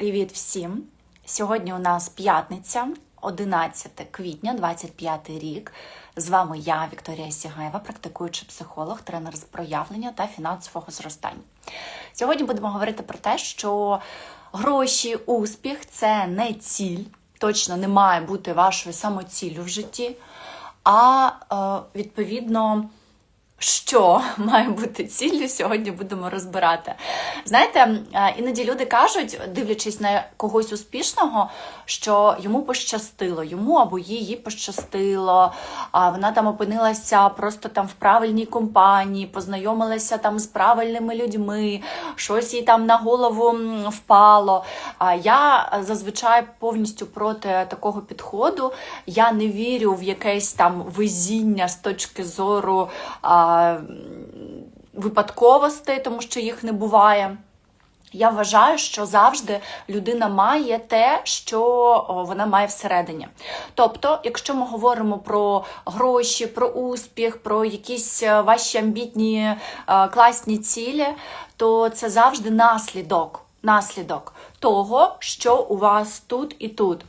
Привіт всім! Сьогодні у нас п'ятниця, 11 квітня, 25 рік. З вами я, Вікторія Сігаєва, практикуючий психолог, тренер з проявлення та фінансового зростання. Сьогодні будемо говорити про те, що гроші, успіх це не ціль, точно не має бути вашою самоціллю в житті, а е, відповідно що має бути ціллю, сьогодні будемо розбирати. Знаєте, е, іноді люди кажуть, дивлячись на когось успішного, що йому пощастило, йому або їй пощастило, вона там опинилася просто там в правильній компанії, познайомилася там з правильними людьми, щось їй там на голову впало. А я зазвичай повністю проти такого підходу. Я не вірю в якесь там везіння з точки зору. Випадковостей, тому що їх не буває. Я вважаю, що завжди людина має те, що вона має всередині. Тобто, якщо ми говоримо про гроші, про успіх, про якісь е, ваші амбітні е, класні цілі, то це завжди наслідок. Наслідок того, що у вас тут і тут.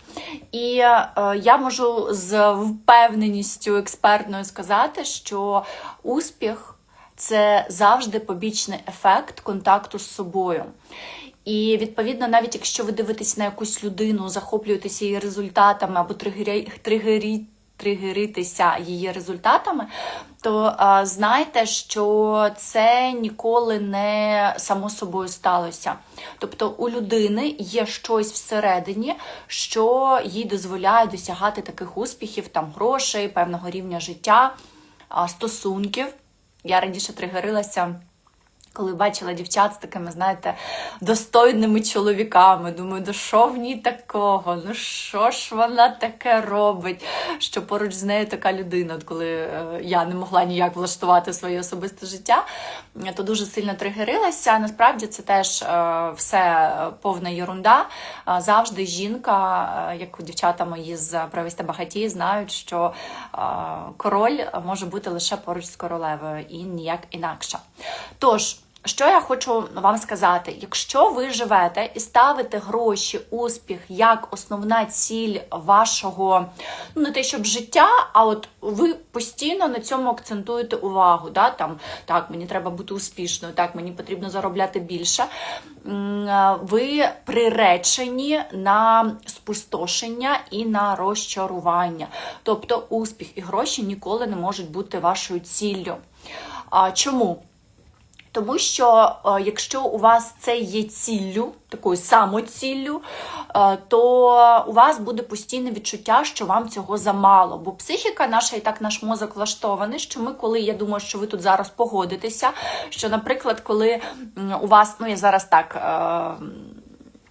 І е, я можу з впевненістю експертною сказати, що успіх це завжди побічний ефект контакту з собою. І відповідно, навіть якщо ви дивитесь на якусь людину, захоплюєтеся її результатами або тригері, тригері, тригеритися її результатами, то а, знайте, що це ніколи не само собою сталося. Тобто у людини є щось всередині, що їй дозволяє досягати таких успіхів, там грошей, певного рівня життя, стосунків. Я раніше тригерилася. Коли бачила дівчат з такими, знаєте, достойними чоловіками, думаю, до що в ній такого? Ну що ж вона таке робить? Що поруч з нею така людина, От коли е, я не могла ніяк влаштувати своє особисте життя, то дуже сильно тригерилася. Насправді це теж е, все повна єрунда. Е, Завжди жінка, як дівчата мої з прависта багаті, знають, що король може бути лише поруч з королевою і ніяк інакше. Тож. Що я хочу вам сказати? Якщо ви живете і ставите гроші, успіх як основна ціль вашого, ну не те, щоб життя, а от ви постійно на цьому акцентуєте увагу. Да? Там, Так, мені треба бути успішною, так, мені потрібно заробляти більше. Ви приречені на спустошення і на розчарування. Тобто успіх і гроші ніколи не можуть бути вашою ціллю. Чому? Тому що е, якщо у вас це є ціллю, такою самоціллю, е, то у вас буде постійне відчуття, що вам цього замало. Бо психіка наша і так наш мозок влаштований, що ми, коли я думаю, що ви тут зараз погодитеся, що, наприклад, коли у вас, ну я зараз так.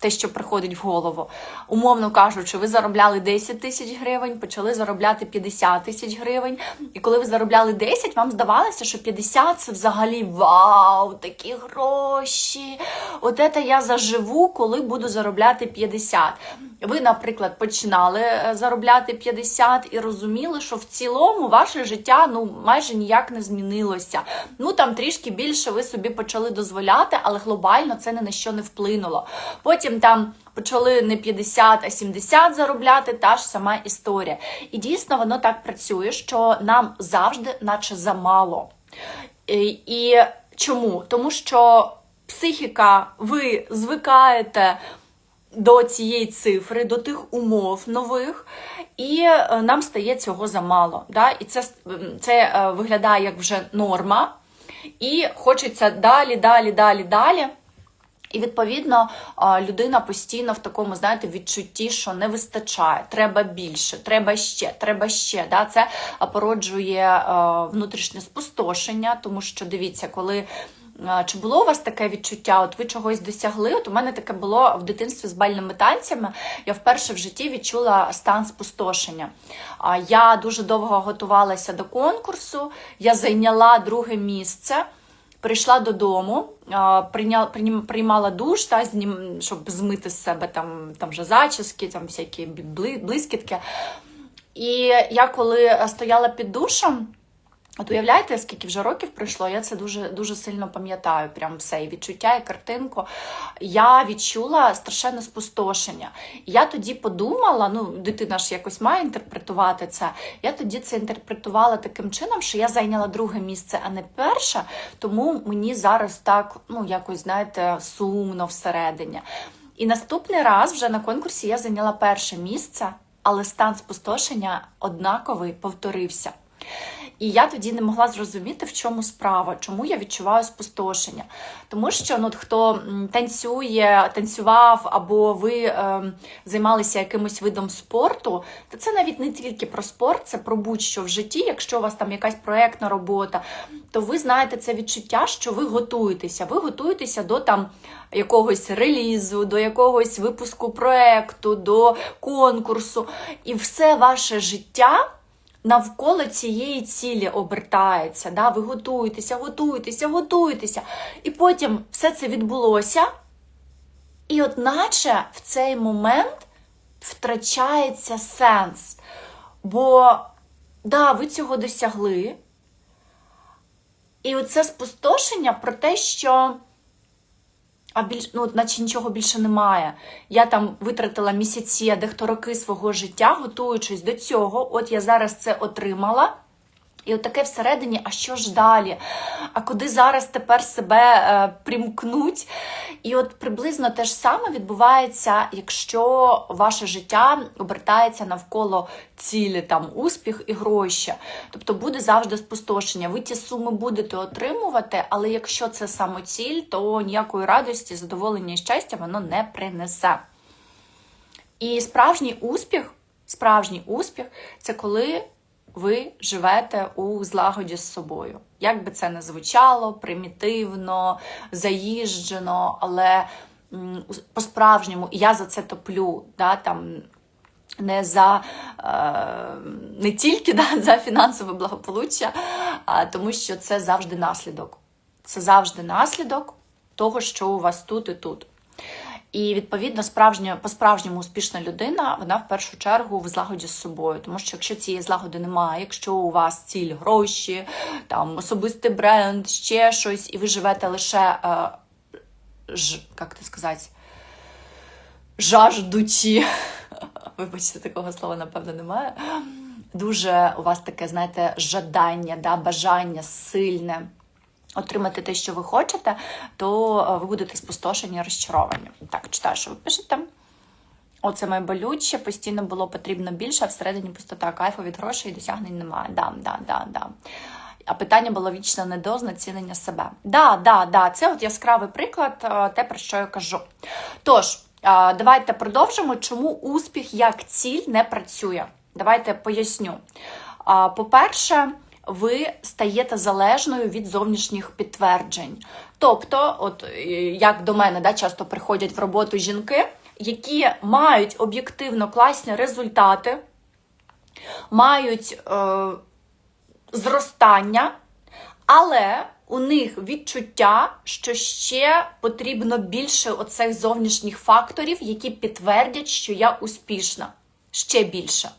Те, що приходить в голову. Умовно кажучи, ви заробляли 10 тисяч гривень, почали заробляти 50 тисяч гривень. І коли ви заробляли 10, вам здавалося, що 50 це взагалі вау, такі гроші. От це я заживу, коли буду заробляти 50. Ви, наприклад, починали е, заробляти 50 і розуміли, що в цілому ваше життя ну майже ніяк не змінилося. Ну там трішки більше ви собі почали дозволяти, але глобально це ні на що не вплинуло. Потім там почали не 50, а 70 заробляти, та ж сама історія. І дійсно воно так працює, що нам завжди, наче замало. І, і чому? Тому що психіка, ви звикаєте до цієї цифри, до тих умов нових, і е, нам стає цього замало. Да? І це, це е, виглядає як вже норма, і хочеться далі, далі, далі, далі. І відповідно людина постійно в такому, знаєте, відчутті, що не вистачає, треба більше, треба ще, треба ще. Да? Це породжує е, внутрішнє спустошення, тому що дивіться, коли. Чи було у вас таке відчуття? От ви чогось досягли? От у мене таке було в дитинстві з бальними танцями. Я вперше в житті відчула стан спустошення. Я дуже довго готувалася до конкурсу, я зайняла друге місце. Прийшла додому, приймала душ, та, щоб змити з себе там, там вже зачіски, там всякі блискітки. І я коли стояла під душем, От уявляєте, скільки вже років пройшло, я це дуже дуже сильно пам'ятаю. Прям все і відчуття, і картинку. Я відчула страшенне спустошення. Я тоді подумала: ну, дитина ж якось має інтерпретувати це. Я тоді це інтерпретувала таким чином, що я зайняла друге місце, а не перше. Тому мені зараз так, ну, якось, знаєте, сумно всередині. І наступний раз вже на конкурсі я зайняла перше місце, але стан спустошення однаковий повторився. І я тоді не могла зрозуміти, в чому справа, чому я відчуваю спустошення. Тому що ну, хто танцює, танцював, або ви е, займалися якимось видом спорту, то це навіть не тільки про спорт, це про будь-що в житті. Якщо у вас там якась проєктна робота, то ви знаєте це відчуття, що ви готуєтеся. Ви готуєтеся до там якогось релізу, до якогось випуску проєкту, до конкурсу. І все ваше життя навколо цієї цілі обертається. Да? Ви готуєтеся, готуєтеся, готуєтеся. І потім все це відбулося. І от наче в цей момент втрачається сенс. Бо, да, ви цього досягли. І оце спустошення про те, що а більш, ну, наче нічого більше немає. Я там витратила місяці, а дехто роки свого життя, готуючись до цього. От я зараз це отримала. І от таке всередині, а що ж далі? А куди зараз тепер себе е, примкнуть? І от приблизно те ж саме відбувається, якщо ваше життя обертається навколо цілі, там успіх і гроші. Тобто буде завжди спустошення. Ви ті суми будете отримувати, але якщо це самоціль, то ніякої радості, задоволення і щастя воно не принесе. І справжній успіх, справжній успіх це коли ви живете у злагоді з собою. Як би це не звучало, примітивно, заїжджено, але по-справжньому і я за це топлю. Да, там, не за е, не тільки да, за фінансове благополуччя, а тому що це завжди наслідок. Це завжди наслідок того, що у вас тут і тут. І відповідно, справжня по-справжньому успішна людина, вона в першу чергу в злагоді з собою. Тому що якщо цієї злагоди немає, якщо у вас ціль гроші, там особистий бренд, ще щось, і ви живете лише е, ж, як це сказати, жаждучі, вибачте, такого слова, напевно, немає. Дуже у вас таке, знаєте, жадання, да, бажання сильне отримати те, що ви хочете, то е, ви будете спустошені, розчаровані. Так, читаю, що ви пишете. Оце моє болюче, постійно було потрібно більше, а всередині пустота кайфу від грошей і досягнень немає. Да, да, да, да. А питання було вічно не до знецінення себе. Да, да, да, це от яскравий приклад, е, те, про що я кажу. Тож, е, давайте продовжимо, чому успіх як ціль не працює. Давайте поясню. По-перше, ви стаєте залежною від зовнішніх підтверджень. Тобто, от е, як до мене да, часто приходять в роботу жінки, які мають об'єктивно класні результати, мають е, зростання, але у них відчуття, що ще потрібно більше оцих зовнішніх факторів, які підтвердять, що я успішна. Ще більше.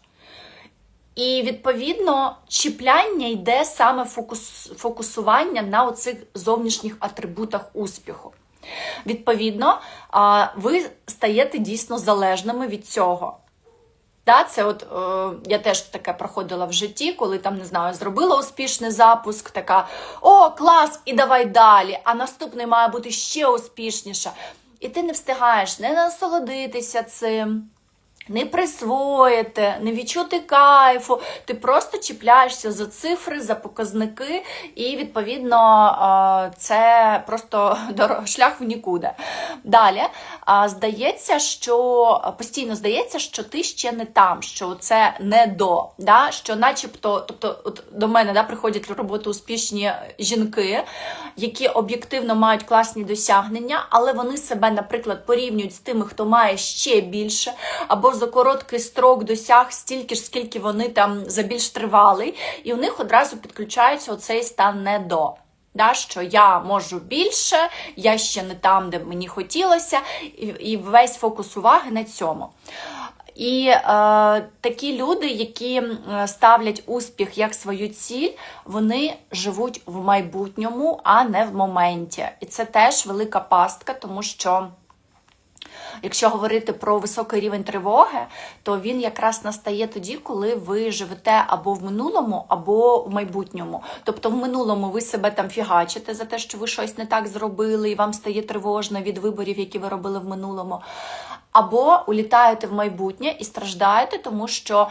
І, відповідно, чіпляння йде саме фокус, фокусування на оцих зовнішніх атрибутах успіху. Відповідно, ви стаєте дійсно залежними від цього. Да, це от е, Я теж таке проходила в житті, коли там, не знаю, зробила успішний запуск, така о, клас, і давай далі. А наступний має бути ще успішніше. І ти не встигаєш не насолодитися цим не присвоїти, не відчути кайфу. Ти просто чіпляєшся за цифри, за показники, і, відповідно, це просто шлях в нікуди. Далі, здається, що постійно здається, що ти ще не там, що це не до. Да? Що начебто, тобто, от до мене да, приходять в роботу успішні жінки, які об'єктивно мають класні досягнення, але вони себе, наприклад, порівнюють з тими, хто має ще більше. або за короткий строк досяг стільки ж, скільки вони там за більш тривалий, і у них одразу підключається оцей стан не до. Да, Що я можу більше, я ще не там, де мені хотілося, і, і весь фокус уваги на цьому. І е, такі люди, які ставлять успіх як свою ціль, вони живуть в майбутньому, а не в моменті. І це теж велика пастка, тому що. Якщо говорити про високий рівень тривоги, то він якраз настає тоді, коли ви живете або в минулому, або в майбутньому. Тобто, в минулому ви себе там фігачите за те, що ви щось не так зробили, і вам стає тривожно від виборів, які ви робили в минулому. Або улітаєте в майбутнє і страждаєте, тому що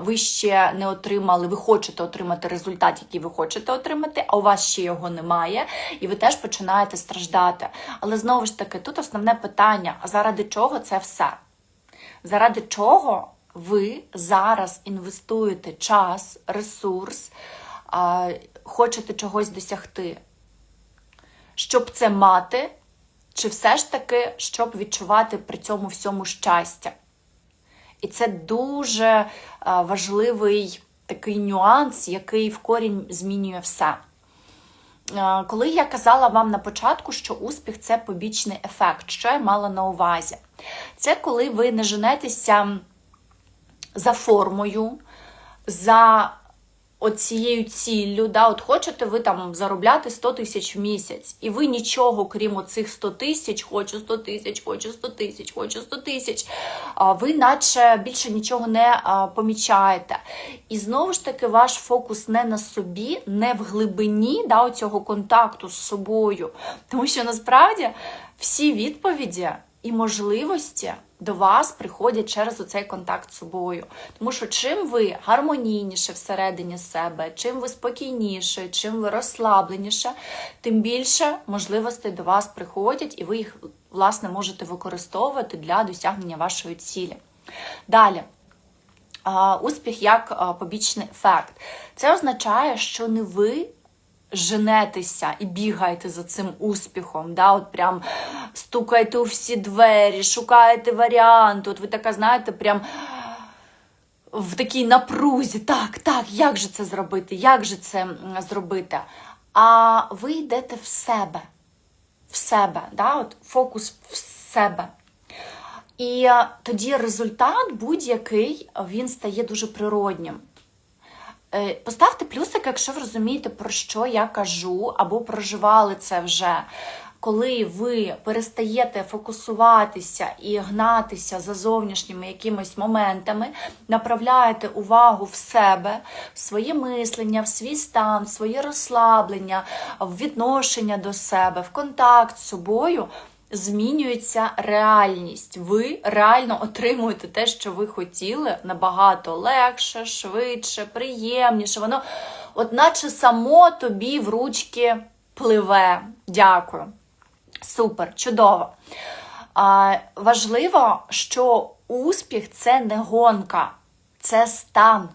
ви ще не отримали, ви хочете отримати результат, який ви хочете отримати, а у вас ще його немає, і ви теж починаєте страждати. Але знову ж таки, тут основне питання: а заради чого це все? Заради чого ви зараз інвестуєте час, ресурс, хочете чогось досягти? Щоб це мати, чи все ж таки, щоб відчувати при цьому всьому щастя? І це дуже е, важливий такий нюанс, який в корінь змінює все. Е, Коли я казала вам на початку, що успіх це побічний ефект, що я мала на увазі? Це коли ви не женетеся за формою, за оцією ціллю, да, от хочете ви там заробляти 100 тисяч в місяць, і ви нічого, крім оцих 100 тисяч, хочу 100 тисяч, хочу 100 тисяч, хочу 100 тисяч, ви наче більше нічого не помічаєте. І знову ж таки, ваш фокус не на собі, не в глибині да, цього контакту з собою. Тому що насправді всі відповіді і можливості до вас приходять через оцей контакт з собою. Тому що чим ви гармонійніше всередині себе, чим ви спокійніше, чим ви розслабленіше, тим більше можливостей до вас приходять, і ви їх, власне, можете використовувати для досягнення вашої цілі. Далі. Успіх як побічний ефект. Це означає, що не ви женетеся і бігаєте за цим успіхом, да, от прям стукаєте у всі двері, шукаєте варіанти. От ви така, знаєте, прям в такій напрузі. Так, так, як же це зробити? Як же це зробити? А ви йдете в себе, в себе, да, от фокус в себе. І е, тоді результат будь-який він стає дуже природнім. Е, Поставте плюсик, якщо ви розумієте, про що я кажу, або проживали це вже. Коли ви перестаєте фокусуватися і гнатися за зовнішніми якимись моментами, направляєте увагу в себе, в своє мислення, в свій стан, в своє розслаблення, в відношення до себе, в контакт з собою, змінюється реальність. Ви реально отримуєте те, що ви хотіли, набагато легше, швидше, приємніше. Воно, от наче само тобі в ручки пливе. Дякую. Супер, чудово. А, важливо, що успіх це не гонка, це стан.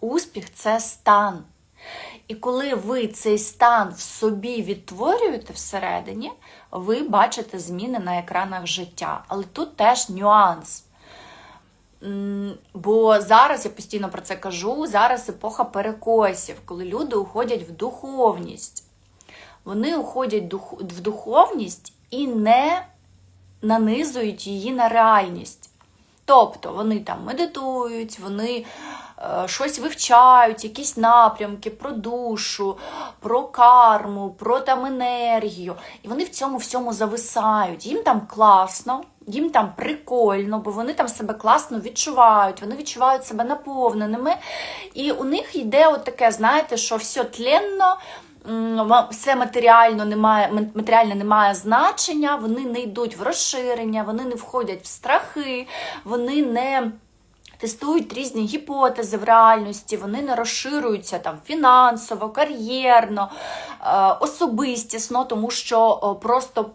Успіх це стан. І коли ви цей стан в собі відтворюєте всередині, ви бачите зміни на екранах життя. Але тут теж нюанс. Бо зараз я постійно про це кажу: зараз епоха перекосів, коли люди уходять в духовність. Вони уходять в духовність і не нанизують її на реальність. Тобто вони там медитують, вони щось вивчають, якісь напрямки про душу, про карму, про там енергію. І вони в цьому всьому зависають. Їм там класно, їм там прикольно, бо вони там себе класно відчувають, вони відчувають себе наповненими. І у них йде от таке, знаєте, що все тленно. Все матеріально немає, матеріальне не має значення, вони не йдуть в розширення, вони не входять в страхи, вони не тестують різні гіпотези в реальності, вони не розширюються там фінансово, кар'єрно, е, особистісно, тому що просто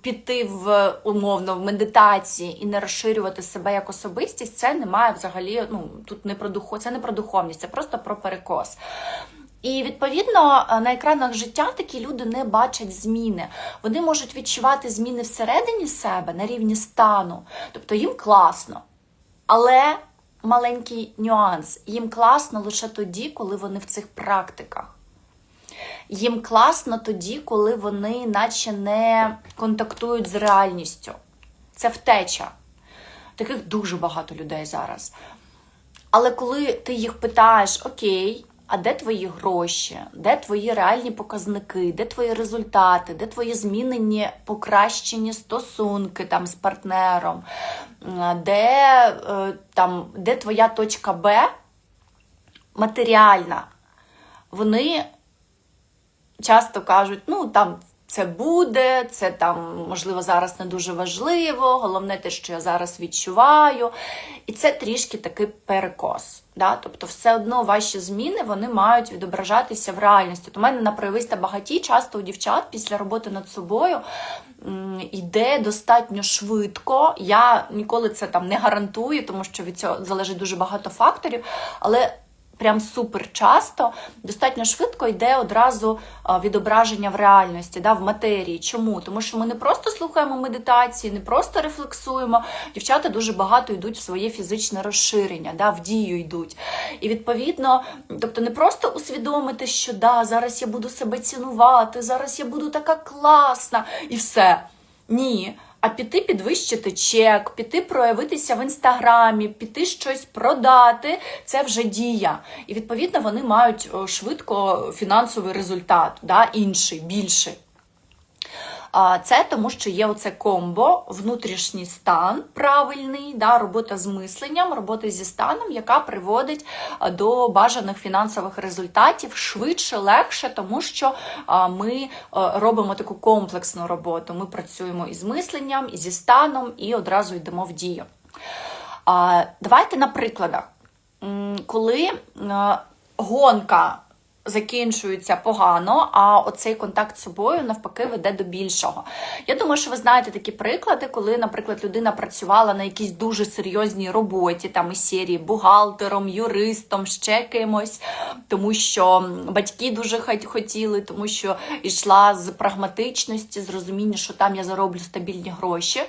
піти в умовно в медитації і не розширювати себе як особистість, це не має взагалі. Ну тут не про духо, це не про духовність, це просто про перекос. І відповідно на екранах життя такі люди не бачать зміни. Вони можуть відчувати зміни всередині себе на рівні стану, тобто їм класно. Але маленький нюанс: їм класно лише тоді, коли вони в цих практиках. Їм класно тоді, коли вони наче не контактують з реальністю. Це втеча. Таких дуже багато людей зараз. Але коли ти їх питаєш, окей, а де твої гроші, де твої реальні показники, де твої результати, де твої змінені покращені стосунки там з партнером, де, е, там, де твоя точка Б? Матеріальна, вони часто кажуть, ну там це буде, це там, можливо, зараз не дуже важливо, головне те, що я зараз відчуваю. І це трішки такий перекос. Да? Тобто, все одно ваші зміни вони мають відображатися в реальності. От у мене на проявиста багаті часто у дівчат після роботи над собою йде достатньо швидко. Я ніколи це там не гарантую, тому що від цього залежить дуже багато факторів. Але прям супер часто, достатньо швидко йде одразу відображення в реальності, да, в матерії. Чому? Тому що ми не просто слухаємо медитації, не просто рефлексуємо. Дівчата дуже багато йдуть в своє фізичне розширення, да, в дію йдуть. І відповідно, тобто не просто усвідомити, що да, зараз я буду себе цінувати, зараз я буду така класна і все. Ні. А піти підвищити чек, піти проявитися в інстаграмі, піти щось продати це вже дія. І відповідно вони мають швидко фінансовий результат, да, інший, більший. А, Це тому, що є оце комбо, внутрішній стан правильний, да, робота з мисленням, робота зі станом, яка приводить до бажаних фінансових результатів швидше, легше, тому що ми робимо таку комплексну роботу. Ми працюємо із мисленням, і зі станом, і одразу йдемо в дію. Давайте на прикладах. Коли гонка закінчується погано, а оцей контакт з собою навпаки веде до більшого. Я думаю, що ви знаєте такі приклади, коли, наприклад, людина працювала на якійсь дуже серйозній роботі, там із серії бухгалтером, юристом, ще кимось, тому що батьки дуже хот- хотіли, тому що йшла з прагматичності, з розуміння, що там я зароблю стабільні гроші.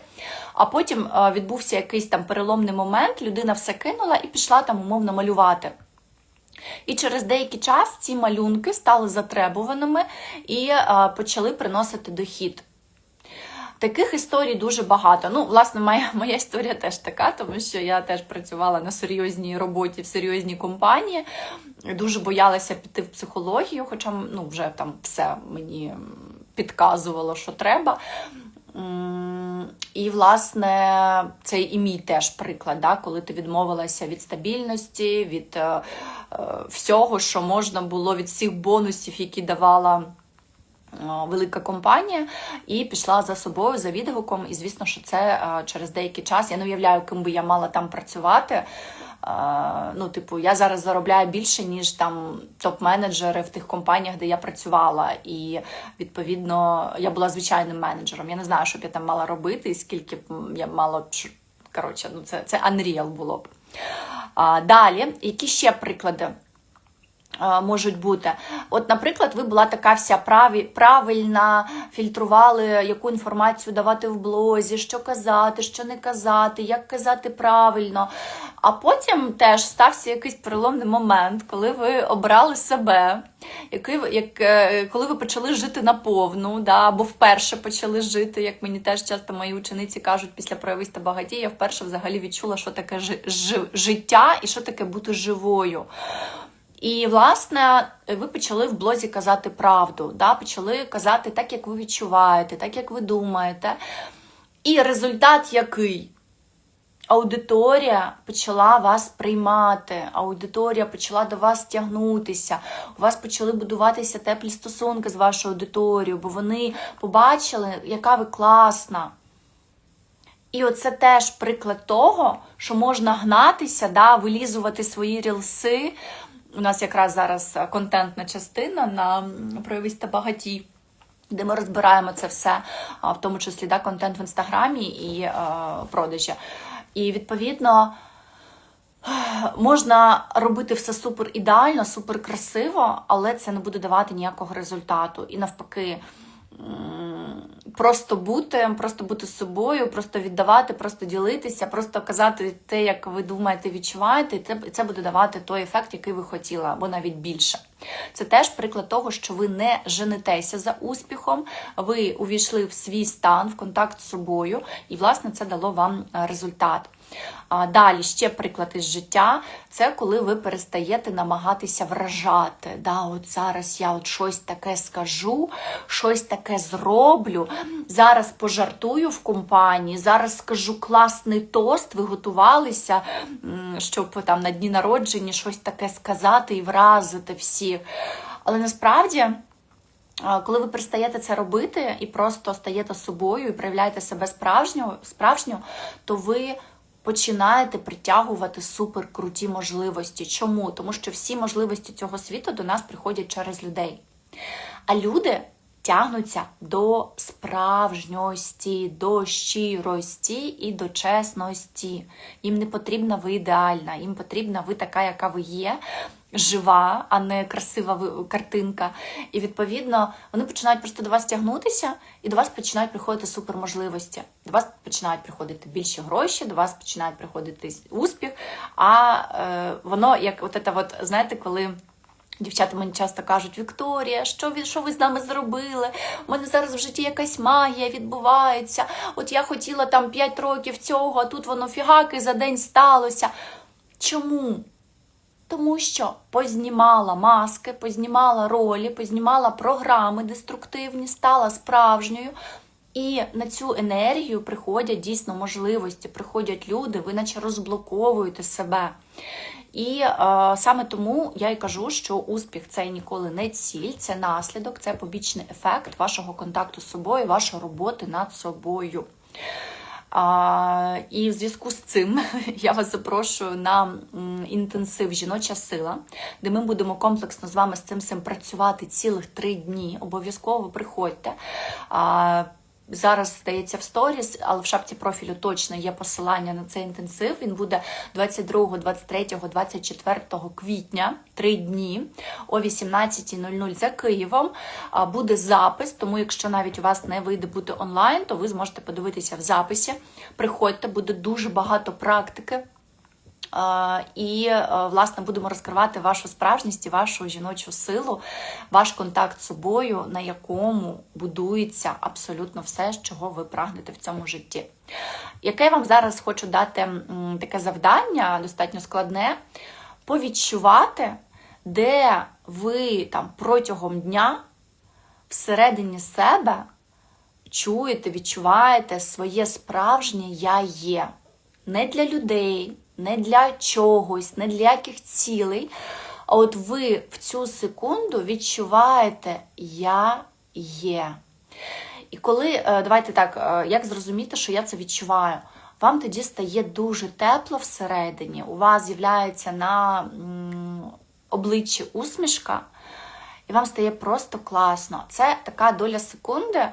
А потім е, відбувся якийсь там переломний момент, людина все кинула і пішла там умовно малювати. І через деякий час ці малюнки стали затребуваними і е, почали приносити дохід. Таких історій дуже багато. Ну, власне, моя, моя історія теж така, тому що я теж працювала на серйозній роботі в серйозній компанії. Дуже боялася піти в психологію, хоча ну, вже там все мені підказувало, що треба. І, власне, це і мій теж приклад, да, коли ти відмовилася від стабільності, від е, е, всього, що можна було, від всіх бонусів, які давала е, велика компанія, і пішла за собою, за відгуком. І звісно, що це е, через деякий час. Я не уявляю, ким би я мала там працювати. Ну, типу, я зараз заробляю більше, ніж там топ-менеджери в тих компаніях, де я працювала. І відповідно я була звичайним менеджером. Я не знаю, що б я там мала робити, і скільки б я мала б коротше, ну це, це unreal було б. А, далі, які ще приклади? Е, Можуть бути. От, наприклад, ви була така вся праві, правильна, фільтрували, яку інформацію давати в блозі, що казати, що не казати, як казати правильно. А потім теж стався якийсь переломний момент, коли ви обрали себе, який, як, е, коли ви почали жити наповну, да, або вперше почали жити, як мені теж часто мої учениці кажуть, після проявиста багаті, я вперше взагалі відчула, що таке жи- жи- життя і що таке бути живою. І, власне, ви почали в блозі казати правду, да? почали казати так, як ви відчуваєте, так, як ви думаєте. І результат який? Аудиторія почала вас приймати, аудиторія почала до вас тягнутися, у вас почали будуватися теплі стосунки з вашою аудиторією, бо вони побачили, яка ви класна. І оце теж приклад того, що можна гнатися, да, вилізувати свої рілси. У нас якраз зараз контентна частина на м, проявиста багаті. Де ми розбираємо це все, в тому числі да, контент в інстаграмі і е, продажі. І відповідно можна робити все супер ідеально, супер красиво, але це не буде давати ніякого результату. І навпаки, просто бути, просто бути собою, просто віддавати, просто ділитися, просто казати те, як ви думаєте, відчуваєте, і це, буде давати той ефект, який ви хотіли, або навіть більше. Це теж приклад того, що ви не женетеся за успіхом, ви увійшли в свій стан, в контакт з собою, і, власне, це дало вам результат. Далі ще приклад із життя це коли ви перестаєте намагатися вражати. Да, От зараз я от щось таке скажу, щось таке зроблю. Зараз пожартую в компанії, зараз скажу класний тост. Ви готувалися, щоб там на дні народження щось таке сказати і вразити всіх. Але насправді. Коли ви перестаєте це робити і просто стаєте собою і проявляєте себе справжньо, справжньо, то ви починаєте притягувати суперкруті можливості. Чому? Тому що всі можливості цього світу до нас приходять через людей. А люди тягнуться до справжньості, до щирості і до чесності. Їм не потрібна ви ідеальна, їм потрібна ви така, яка ви є. Жива, а не красива картинка. І відповідно вони починають просто до вас тягнутися, і до вас починають приходити суперможливості. До вас починають приходити більші гроші, до вас починає приходити успіх. А е, воно як от це, от, знаєте, коли. Дівчата мені часто кажуть: Вікторія, що ви, що ви з нами зробили? У мене зараз в житті якась магія відбувається. От я хотіла там 5 років цього, а тут воно фігаки за день сталося. Чому? Тому що познімала маски, познімала ролі, познімала програми деструктивні, стала справжньою. І на цю енергію приходять дійсно можливості, приходять люди, ви наче розблоковуєте себе. І е, саме тому я й кажу, що успіх це ніколи не ціль, це наслідок, це побічний ефект вашого контакту з собою, вашої роботи над собою. І в зв'язку з цим я вас запрошую на інтенсив Жіноча сила, де ми будемо комплексно з вами з цим працювати цілих три дні. Обов'язково приходьте. Зараз здається в сторіс, але в шапці профілю точно є посилання на цей інтенсив. Він буде 22, 23, 24 квітня, три дні о 18.00 за Києвом. Буде запис, тому якщо навіть у вас не вийде бути онлайн, то ви зможете подивитися в записі. Приходьте, буде дуже багато практики. І, е, власне, будемо розкривати вашу справжність вашу жіночу силу, ваш контакт з собою, на якому будується абсолютно все, чого ви прагнете в цьому житті. Яке я вам зараз хочу дати таке завдання, достатньо складне, повідчувати, де ви там протягом дня всередині себе чуєте, відчуваєте своє справжнє я є. Не для людей, не для чогось, не для яких цілей. А от ви в цю секунду відчуваєте я є. І коли, е, давайте так, е, як зрозуміти, що я це відчуваю? Вам тоді стає дуже тепло всередині, у вас з'являється на обличчі усмішка, і вам стає просто класно. Це така доля секунди,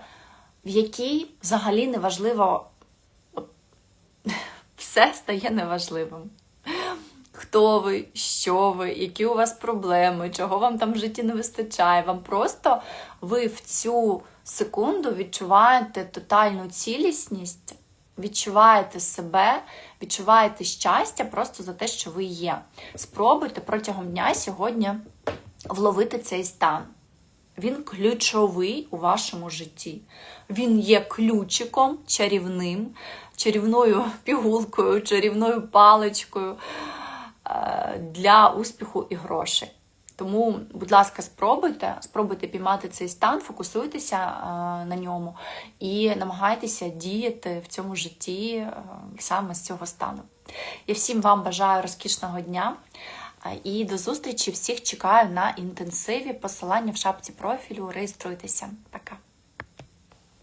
в якій взагалі неважливо, от, все стає неважливим. Хто ви, що ви, які у вас проблеми, чого вам там в житті не вистачає. Вам просто ви в цю секунду відчуваєте тотальну цілісність, відчуваєте себе, відчуваєте щастя просто за те, що ви є. Спробуйте протягом дня сьогодні вловити цей стан. Він ключовий у вашому житті. Він є ключиком чарівним, чарівною пігулкою, чарівною паличкою е, для успіху і грошей. Тому, будь ласка, спробуйте, спробуйте піймати цей стан, фокусуйтеся е, на ньому і намагайтеся діяти в цьому житті е, саме з цього стану. Я всім вам бажаю розкішного дня. І до зустрічі всіх чекаю на інтенсиві. Посилання в шапці профілю. Реєструйтеся. Пока.